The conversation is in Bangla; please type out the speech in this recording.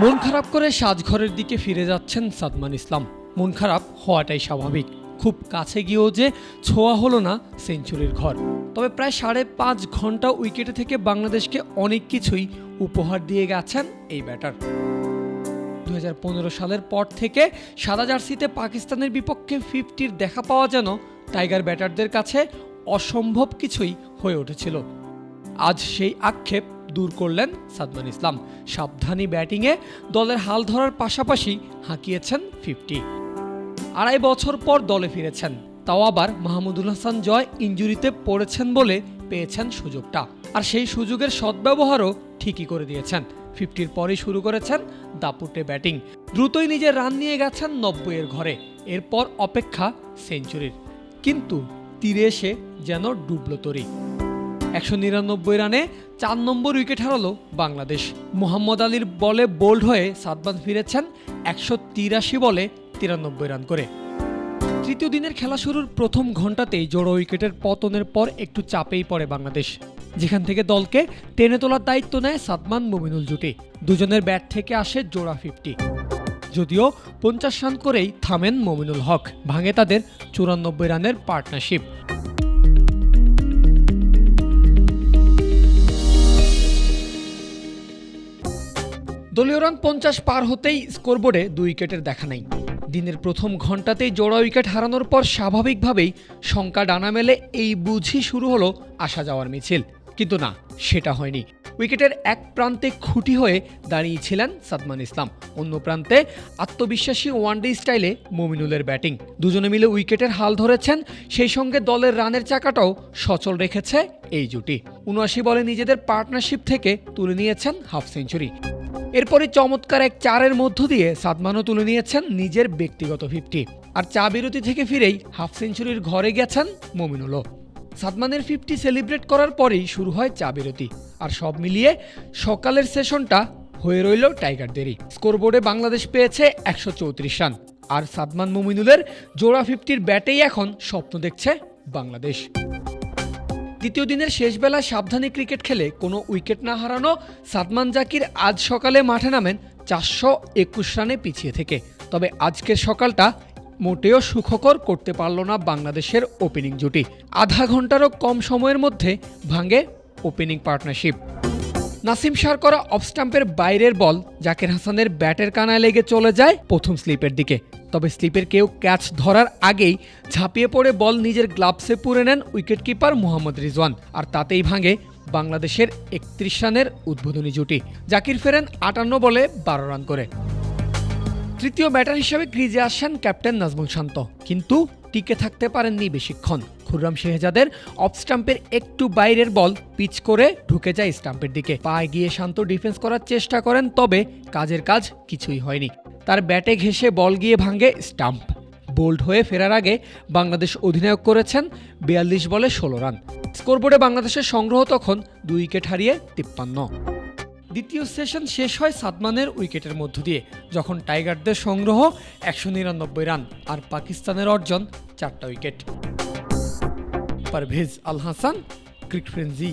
মন খারাপ করে সাজঘরের দিকে ফিরে যাচ্ছেন সাদমান ইসলাম। মন খারাপ হওয়াটাই স্বাভাবিক। খুব কাছে গিয়েও যে ছোঁয়া হলো না সেঞ্চুরির ঘর। তবে প্রায় সাড়ে পাঁচ ঘণ্টা উইকেটে থেকে বাংলাদেশকে অনেক কিছুই উপহার দিয়ে গেছেন এই ব্যাটার। দু হাজার পনেরো সালের পর থেকে সাদা জার্সিতে পাকিস্তানের বিপক্ষে ফিফটির দেখা পাওয়া যেন টাইগার ব্যাটারদের কাছে অসম্ভব কিছুই হয়ে উঠেছিল। আজ সেই আক্ষেপ দূর করলেন সাদমান ইসলাম। সাবধানী ব্যাটিংয়ে দলের হাল ধরার পাশাপাশি হাঁকিয়েছেন ফিফটি। আড়াই বছর পর দলে ফিরেছেন। তাও আবার মাহমুদুল হাসান জয় ইঞ্জুরিতে পড়েছেন বলে পেয়েছেন সুযোগটা। আর সেই সুযোগের সদ্ব্যবহারও ঠিকই করে দিয়েছেন। ফিফটির পরেই শুরু করেছেন দাপুটে ব্যাটিং। দ্রুতই নিজের রান নিয়ে গেছেন নব্বইয়ের ঘরে। এরপর অপেক্ষা সেঞ্চুরির। কিন্তু তীরে এসে যেন ডুবল তরি। একশো নিরানব্বই রানে চার নম্বর উইকেট হারালো বাংলাদেশ। মোহাম্মদ আলীর বলে বোল্ড হয়ে সাতবান ফিরেছেন একশো তিরাশি বলে তিরানব্বই রান করে। তৃতীয় দিনের খেলা শুরুর প্রথম ঘন্টাতেই জোড়ো উইকেটের পতনের পর একটু চাপেই পড়ে বাংলাদেশ। যেখান থেকে দলকে টেনে তোলার দায়িত্ব নেয় সাদমান মুমিনুল জুটি। দুজনের ব্যাট থেকে আসে জোড়া ফিফটি। যদিও পঞ্চাশ রান করেই থামেন মমিনুল হক। ভাঙে তাদের চুরানব্বই রানের পার্টনারশিপ। দলীয় রান পঞ্চাশ পার হতেই স্কোরবোর্ডে দুই উইকেটের দেখা নেই। দিনের প্রথম ঘন্টাতেই জোড়া উইকেট হারানোর পর স্বাভাবিকভাবেই শঙ্কা ডানা মেলে এই বুঝি শুরু হলো আসা যাওয়ার মিছিল। কিন্তু না, সেটা হয়নি। উইকেটের এক প্রান্তে খুঁটি হয়ে দাঁড়িয়েছিলেন সাদমান ইসলাম। অন্য প্রান্তে আত্মবিশ্বাসী ওয়ানডে স্টাইলে মমিনুলের ব্যাটিং। দুজনে মিলে উইকেটের হাল ধরেছেন, সেই সঙ্গে দলের রানের চাকাটাও সচল রেখেছে এই জুটি। উনআশি বলে নিজেদের পার্টনারশিপ থেকে তুলে নিয়েছেন হাফ সেঞ্চুরি। এরপরে চমৎকার এক চারের মধ্য দিয়ে সাদমানও তুলে নিয়েছেন নিজের ব্যক্তিগত ফিফটি। আর চা বিরতি থেকে ফিরেই হাফ সেঞ্চুরির ঘরে গেছেন মমিনুলও। সাদমানের ফিফটি সেলিব্রেট করার পরেই শুরু হয় চা বিরতি। আর সব মিলিয়ে সকালের সেশনটা হয়ে রইল টাইগারদেরই। স্কোরবোর্ডে বাংলাদেশ পেয়েছে একশো চৌত্রিশ রান। আর সাদমান মুমিনুলের জোড়া ফিফটির ব্যাটেই এখন স্বপ্ন দেখছে বাংলাদেশ। দ্বিতীয় দিনের শেষবেলা সাবধানে ক্রিকেট খেলে কোনো উইকেট না হারানো সাদমান জাকির আজ সকালে মাঠে নামেন চারশো একুশ রানে পিছিয়ে থেকে। তবে আজকের সকালটা মোটেও সুখকর করতে পারল না বাংলাদেশের ওপেনিং জুটি। আধা ঘন্টারও কম সময়ের মধ্যে ভাঙে ওপেনিং পার্টনারশিপ। নাসিম শার করা অফ স্টাম্পের বাইরের বল জাকির হাসানের ব্যাটের কানায় লেগে চলে যায় প্রথম স্লিপের দিকে। তবে স্লিপের কেউ ক্যাচ ধরার আগেই ঝাঁপিয়ে পড়ে বল নিজের গ্লাভসে পুরে নেন উইকেটকিপার মোহাম্মদ রিজওয়ান। আর তাতেই ভাঙে বাংলাদেশের একত্রিশ রানের উদ্বোধনী জুটি। জাকির ফেরেন আটান্ন বলে বারো রান করে। তৃতীয় ব্যাটার হিসেবে ক্রিজে আসেন ক্যাপ্টেন নাজমুল শান্ত। কিন্তু টিকে থাকতে পারেননি বেশিক্ষণ। খুররাম শেহজাদের অফ স্টাম্পের একটু বাইরের বল পিচ করে ঢুকে যায় স্টাম্পের দিকে। পায়ে গিয়ে শান্ত ডিফেন্স করার চেষ্টা করেন, তবে কাজের কাজ কিছুই হয়নি। তার ব্যাটে ঘেসে বল গিয়ে ভাঙে স্টাম্প। বোল্ড হয়ে ফেরার আগে বাংলাদেশ অধিনায়ক করেছেন বিয়াল্লিশ বলে ষোলো রান। স্কোরবোর্ডে বাংলাদেশের সংগ্রহ তখন দুই উইকেট হারিয়ে তিপ্পান্ন। দ্বিতীয় সেশন শেষ হয় সাদমানের উইকেটের মধ্য দিয়ে, যখন টাইগারদের সংগ্রহ একশো নিরানব্বই রান আর পাকিস্তানের অর্জন চারটা wicket. Parvez Al Hasan Cric Frenzy